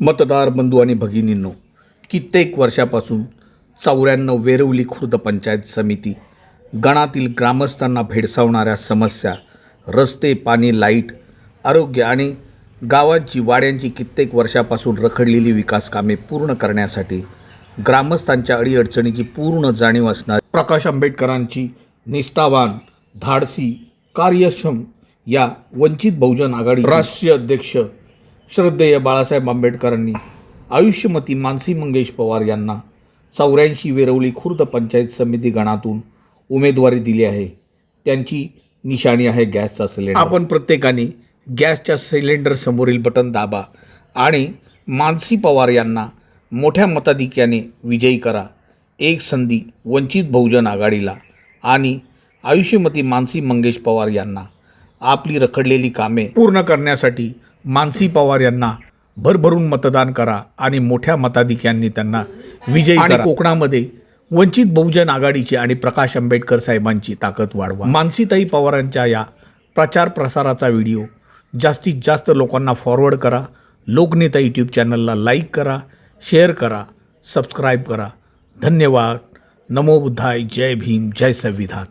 मतदार बंधू आणि भगिनींनो कित्येक वर्षापासून चौऱ्याण्णव वेरवली खुर्द पंचायत समिती गणातील ग्रामस्थांना भेडसावणाऱ्या समस्या रस्ते पाणी लाइट आरोग्य आणि गावांची वाड्यांची कित्येक वर्षापासून रखडलेली विकास कामे पूर्ण करण्यासाठी ग्रामस्थांच्या अडीअडचणीची पूर्ण जाणीव असणार. प्रकाश आंबेडकरांची निष्ठावान धाडसी कार्यक्षम या वंचित बहुजन आघाडी राष्ट्रीय अध्यक्ष श्रद्धेय बाळासाहेब आंबेडकरांनी आयुष्यमती मानसी मंगेश पवार यांना चौऱ्याऐंशी वेरवली खुर्द पंचायत समिती गणातून उमेदवारी दिली आहे. त्यांची निशाणी आहे गॅसचा सिलेंडर. आपण प्रत्येकाने गॅसच्या सिलेंडर समोरील बटन दाबा आणि मानसी पवार यांना मोठ्या मताधिक्याने विजयी करा. एक संधी वंचित बहुजन आघाडीला आणि आयुष्यमती मानसी मंगेश पवार यांना आपली रखडलेली कामे पूर्ण करण्यासाठी मानसी पवार यांना भरभरून मतदान करा आणि मोठ्या मताधिक्यांनी त्यांना विजयी आणि कोकणामध्ये वंचित बहुजन आघाडीची आणि प्रकाश आंबेडकर साहेबांची ताकद वाढवा. मानसीताई पवारांच्या या प्रचार प्रसाराचा व्हिडिओ जास्तीत जास्त लोकांना फॉरवर्ड करा. लोकनेता यूट्यूब चॅनलला लाईक करा शेअर करा सबस्क्राईब करा. धन्यवाद. नमो बुद्धाय. जय भीम. जय संविधान.